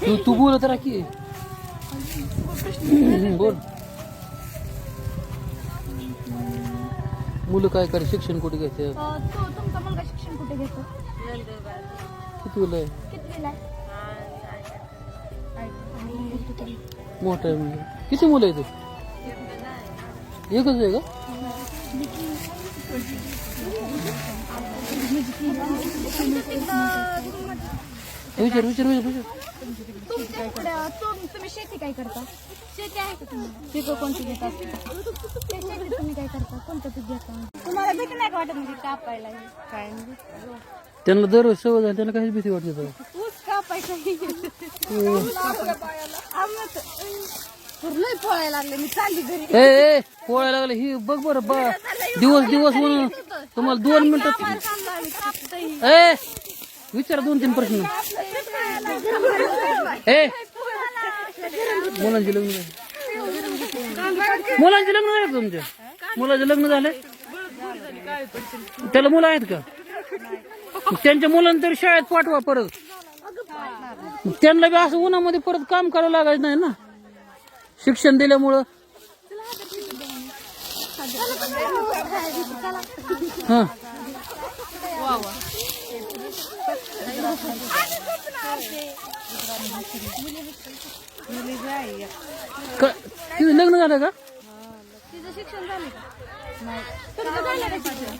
तू तू बोलत राहा की बोल. मुलं काय करे शिक्षण कुठे घ्यायचं अं, तो तुमचा मुलगा शिक्षण कुठे घेतो? किती मुलं आहे? कितवीला आहे? आणि मोठं आहे म्हणजे किती मुलं आहे तू एकच आहे का? विचार विचार विचार विचार. तुमच्या इकडे, अं, तुम- तुम्ही शेती काय करता? शेती आहे का तुम्हाला? पिकं कोणती घेतात ते शेती तुम्ही काय करता? कोणतं पीक घेता? तुम्हाला भीती नाही का वाटत म्हणजे कापायला? काय त्यांना दररोज सवय झाली त्यांना काहीच भीती वाटते. ऊस कापायचा लय पोळायला लागले मी चालली घरी ए ए पोळायला लागले ही बघ बरं बा. दिवस दिवस म्हणून तुम्हाला दोन मिनिट ए विचारा दोन तीन प्रश्न. ए मुलांचे लग्न मुलांचे लग्न झाले का तुमच्या मुलाचे लग्न झाले? त्याला मुलं आहेत का? त्यांच्या मुलांना तरी शाळेत पाठवा परत. त्यांना बी असं उन्हामध्ये परत काम करावं लागायचं नाही ना. शिक्षण दिल्यामुळं हा. क- तिचं लग्न झालं का तिचं शिक्षण झालं का नाही तुमचं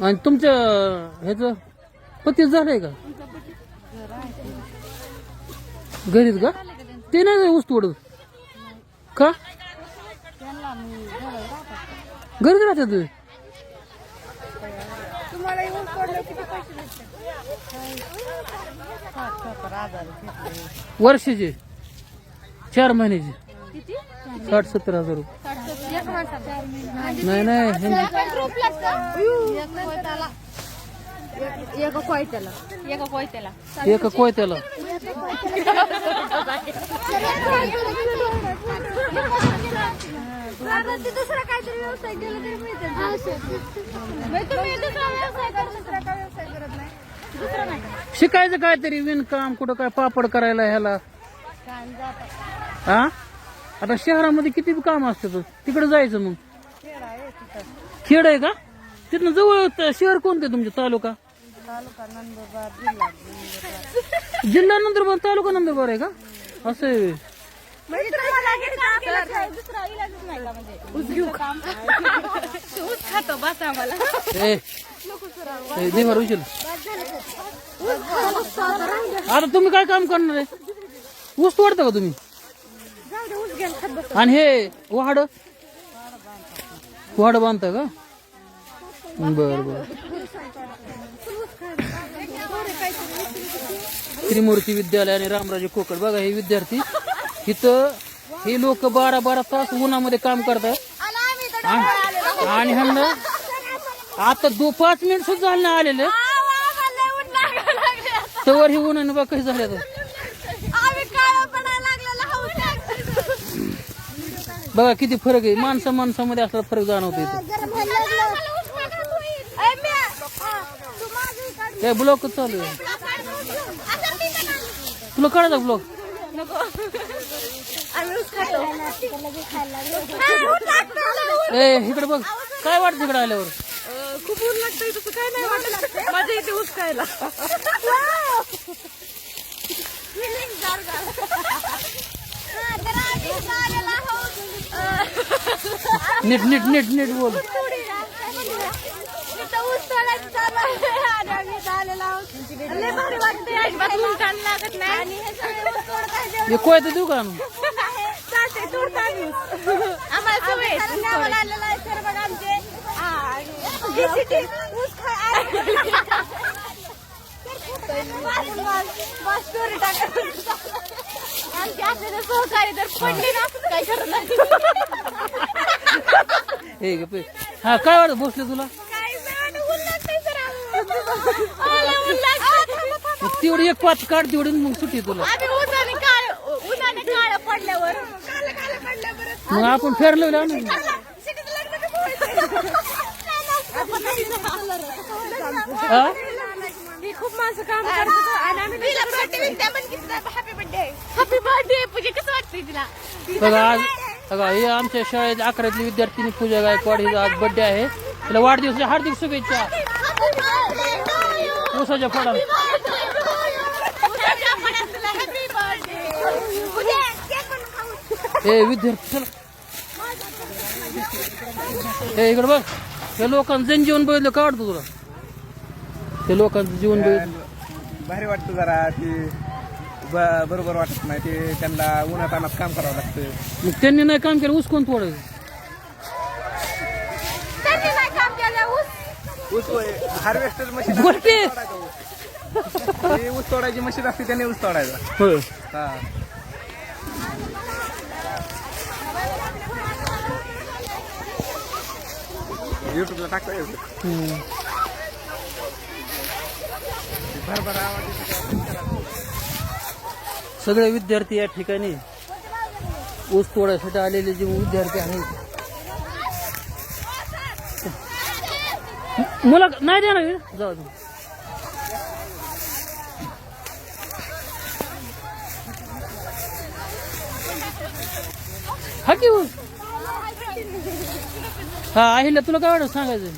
आणि तुमच्या ह्याच पतीच झालंय का? घरीच का? ते नाही वस्तू तोडत? का? घरीच राहतात ते. तुम्हाला येऊन पडलं किती पैसे वर्षाचे. चार महिन्याचे. साठ सत्तर हजार रुपये. नाही नाही एका कोयत्याला. एका कोयत्याला. एका कोयत्याला. दुसरा काहीतरी व्यवसाय केला तरी मिळते तुम्ही दुसरा व्यवसाय करा दुसरा काय व्यवसाय करत नाही दुसरा नाही शिकायचं काहीतरी विणकाम कुठं काय पापड करायला ह्याला. हा आता शहरामध्ये किती बी काम असतं तिकडे जायचं मग. खेड आहे का? तिथनं जवळ त- शहर कोणतं तुमचं तालुका? जिल्हा नंदुरबार. तालुका नंदुरबार आहे का? असं. आहे. म्हणजे तुम्हाला हे काम केल्याशिवाय दुसरा इलाजच नाही का म्हणजे? ऊस घेऊ काम? ऊस खातो बस आम्हाला. ए. ए, दे बरं उचल आता तुम्ही काय काम करणार आहे? ऊस तोडता का तुम्ही? जाऊ दे ऊस घ्या खात बस आणि हे वाड? वाड बांधता का? बर बर. त्रिमूर्ती विद्यालय आणि रामराजे कोकड बघा हे विद्यार्थी इथं हे लोक बारा बारा तास उन्हामध्ये काम करतात आणि आणि ह्यांना आता दो पाच मिनिट सुद्धा झालं आलेले. तवर हे उन्हाने बघा काही झाले बघा किती फरक आहे. माणसा माणसामध्ये असला फरक जाणवतो इथं. काय ब्लॉक चालू आहे? तुला कळत ब्लॉक ए इकडे बघ. काय वाटत इकडे आल्यावर? खूप ऊन लागतंय तसं काय नाही वाटत माझ्या इथे ऊस खायला नीट नीट नीट नीट बोल हे कोय तर देऊ का आणून आम्हाला सवय आहे ऊस तोडायची. आमचे असलेले सहकारी जर पडले ना काय करत नाही. हे पे हा काय वाटत भोसले तुला काय झालं? ऊन लागतंय सर आम्हाला. आम्हाला ऊन लागतंय. तेवढी एक पाच काढ तेवढी मग सुटी तुला. आम्ही उन्हाने काळ उन्हाने काळ पडल्यावर. काळ काळ पडल्यावर मग आपण फेरलं ना. खूप माणसं काम happy birthday happy birthday Pooja कसं वाटतंय तिला? बघा आज बघा हे आमच्या शाळेत अकरातली विद्यार्थिनी पूजा गायकवाड हिचा आज बर्थडे आहे. तिला वाढदिवसाच्या हार्दिक शुभेच्छा. ऊसाच्या फळा हे विद्यार्थी चला. हे इकडे बघ. हे लोकांचं जनजीवन बघितलं का वाटतं तुला? ते लोकांचं जीवन बघितलं भारी वाटतं जरा ते ब- बरोबर वाटत नाही ते त्यांना उन्हात आणत काम करावं लागतं. मग त्यांनी नाही काम केलं ऊस कोण तोडायचं? त्यांनी नाही काम केलं ऊस. ऊस हार्वेस्टर मशीन गोष्टी ऊस तोडायची मशीन असते त्याने ऊस तोडायचा. होय. हा. युट्यूबला टाकता येतं हम्म. आवाज येतो. सगळे विद्यार्थी या ठिकाणी ऊस तोडायसाठी आलेले जे विद्यार्थी आहेत मला नाही देणार हे? जाऊ दे हा की ऊस हा আহিला तुला काय वाटत सांगायचं?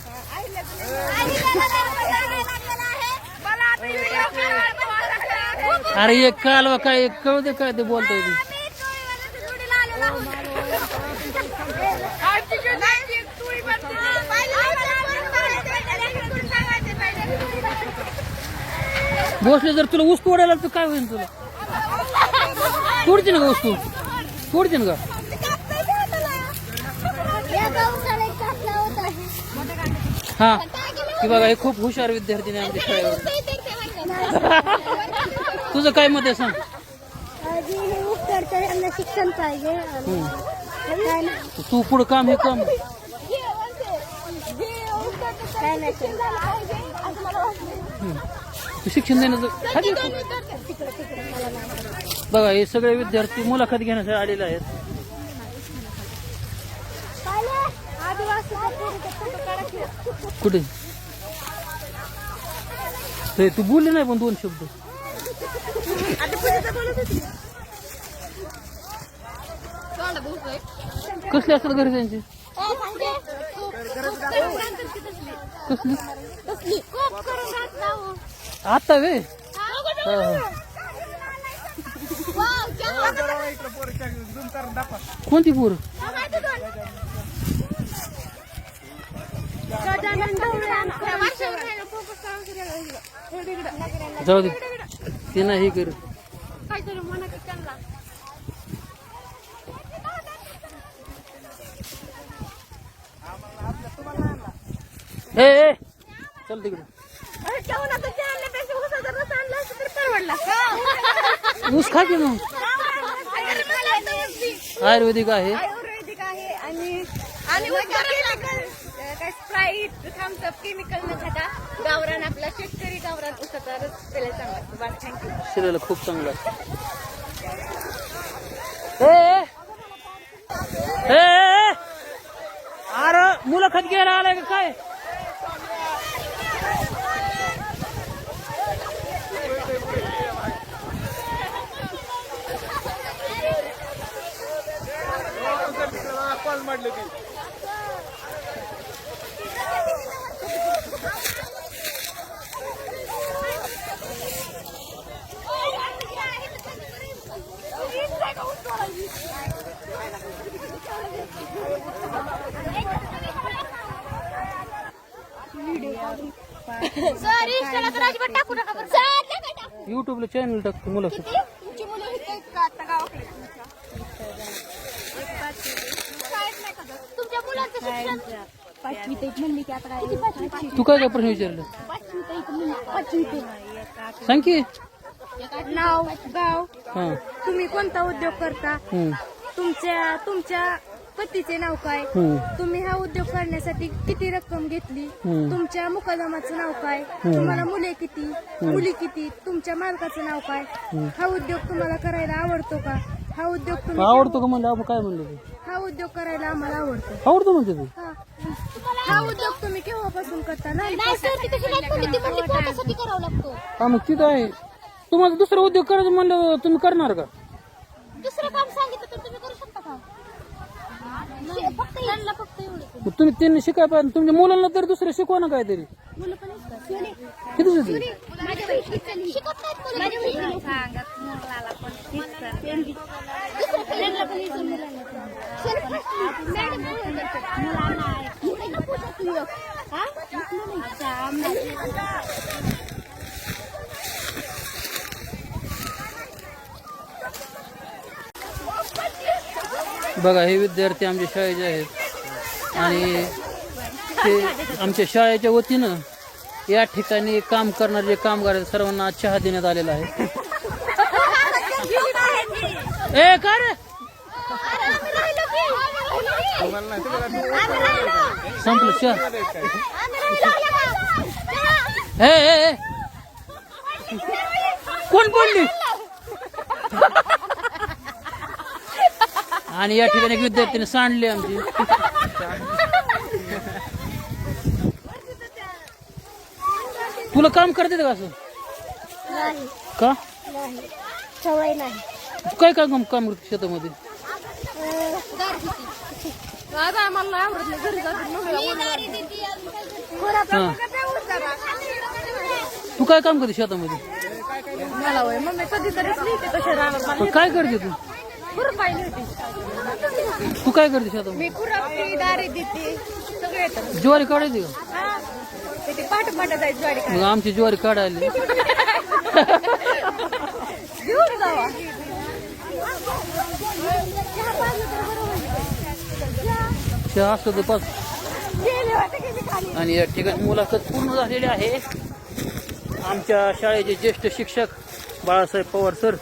अरे एक कालवा काय कळू दे काय ते बोलतोय ते. भोसले जर तुला ऊस तोडायला तर काय होईल तुला? तोडते ना का ऊस तू ना का? हा. की बघा हे खूप हुशार विद्यार्थी नाही आमच्या शाळेवर तुझं काय मत आहे सांग. शिक्षण पाहिजे. तू पुढं काम हे काम. शिक्षण देण्याचं? बघा हे सगळे विद्यार्थी मुलाखत घेण्यासाठी आलेले आहेत. कुठे? ते तू बोलले नाही पण दोन शब्द. कसले असतात घरी त्यांचे? कसली? आता वे? कोणती पूर? जाऊ दे. ते नाही हे कर. ए, चल तिकडे. ऊस खा की मग? आयुर्वेदिक आहे. आयुर्वेदिक आहे. आणि थम्सअप केमिकल न खाता गावरान आपला शेतकरी गावरान उसाचा रस त्याला चांगला. असतो बस थँक्यू शरीराला खूप चांगलं. अरे मुलाखत घ्यायला आलाय का काय कॉल मारले ती सॉरी त्याला तर अजिबात टाकू नका बरं युट्यूबला चॅनल टाकतो मुलाखत तुमची मुलं इथे आहेत का आता गावाकडे शाळेत नाही का जात? तुमच्या मुलांचं शिक्षण पाचवीत एक म्हणली की आता काय? किती पाचवीत तू काय काय प्रश्न विचारलं. सांग की. नाव गाव. हा. तुम्ही कोणता उद्योग करता? हम्म, तुमच्या तुमच्या पतीचे नाव काय? तुम्ही हा उद्योग करण्यासाठी किती रक्कम घेतली. तुमच्या मुकदमाचं नाव काय? तुम्हाला मुले किती? मुली किती? तुमच्या मालकाचं नाव काय? हा उद्योग तुम्हाला करायला आवडतो का? हा उद्योग तुम्ही आवडतो का म्हणलं? काय म्हणलं हा उद्योग करायला आम्हाला आवडतो. आवडतो म्हणते तू. हा. हा उद्योग तुम्ही केव्हापासून करता? नाही हा मग तिथं आहे. तुम्हाला दुसरा उद्योग करायचं म्हणलं तुम्ही करणार का? दुसरं काम सांगितलं तर तुम्ही करू शकता का? नाही, फक्त त्यांना फक्त एवढं मग तुम्ही त्यांनी शिकाय पाहिजे तुमच्या मुलांना तर दुसरं शिकवा ना काहीतरी मुलं पण असतात. सोनी, किती शिकले माझ्या बहिणीची शिकत नाहीत मुलं. दुसरं मॅडम? मुलांना. हा? नाही. बघा हे विद्यार्थी आमच्या शाळेचे आहेत आणि ते आमच्या शाळेच्या वतीनं या ठिकाणी काम करणारे जे कामगार आहेत सर्वांना आज चहा देण्यात आलेला आहे. ए का रे? संपलं चहा. ए. कोण बोलली? आणि या ठिकाणी एक विद्यार्थ्याने सांडली आमची. तुला काम करते का असं? का? नाही. सवय नाही. तू काय काय काम काम करते शेतामध्ये? तू काय काम करते शेतामध्ये? मला होय मम्मी कधीतरीच लिहिते तशा रानात पण काय करते तू? खुरपाई लिहिते तू काय करते शेतामध्ये मी खुरपते दारे देते सगळे येतात. ज्वारी काढायची का? हा. ते पाठ पाठ जायची गाडी मग आमची ज्वारी काढायली. घेऊन जावा. चहा असतो तर पाच. आणि या ठिकाणी मुलाखत पूर्ण झालेली आहे. आमच्या शाळेचे ज्येष्ठ शिक्षक बाळासाहेब पवार सर.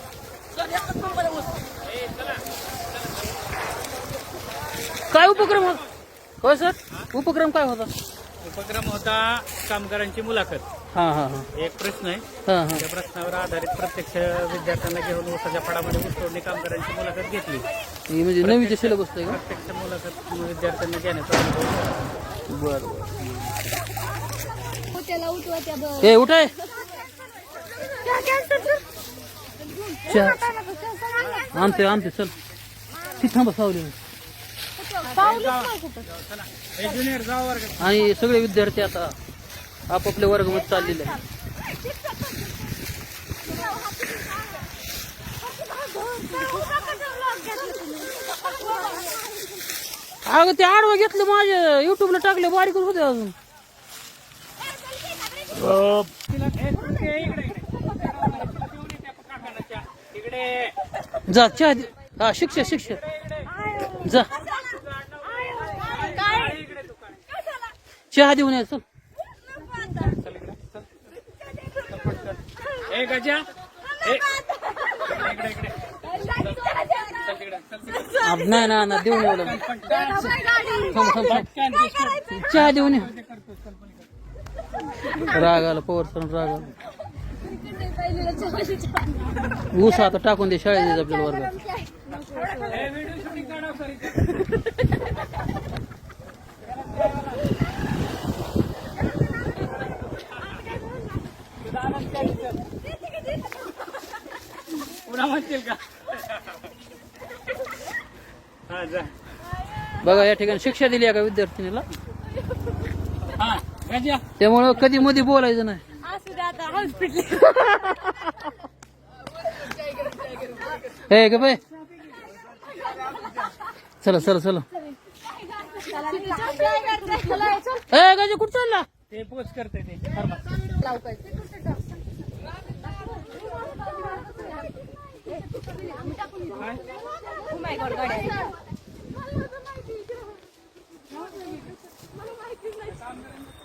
काय उपक्रम होता होय सर? उपक्रम काय होता? उपक्रम होता कामगारांची मुलाखत. हा हा हा. एक प्रश्न आहे. हा हा. त्या प्रश्नावर आधारित प्रत्यक्ष विद्यार्थ्यांना घेऊन ऊसाच्या फळामध्ये ऊसतोडणी कामगारांची मुलाखत घेतली. ही म्हणजे नवीचे सिलेबस आहे का? प्रत्यक्ष मुलाखत विद्यार्थ्यांना घेण्याचा अनुभव बरं त्याला उठवा त्या हे उठाय. चहा आणते आणते चल. ती थांबा सावली हे ज्युनियर जावा वर्ग आणि सगळे विद्यार्थी आता आपापल्या वर्गामध्ये चाललेले अगं ते आडवं घेतलं माझ्या युट्यूबला टाकले बारीकच होते अजून जा चहा हा शिक्षक शिक्षक जा चहा देऊन या चल. ए गजा. नाही ना ना देऊन येऊ. थांब थांब थांब. चहा देऊन ये. राग आला पवार सर राग आला. ऊस आता टाकून दे शाळेत आपल्याला वर्गात ए व्हिडिओ शूटिंग काढा सर इथे पुन्हा म्हणतील का? हा जा. बघा या ठिकाणी शिक्षा दिली आहे का विद्यार्थिनीला? हा गजा त्यामुळं कधी मध्ये बोलायचं नाही. असू द्या आता हॉस्पिटल हे ग बाय चला चला चला. ए गाजी कुठं चालला? ते पोस्ट करते ते. Pharmacy Oh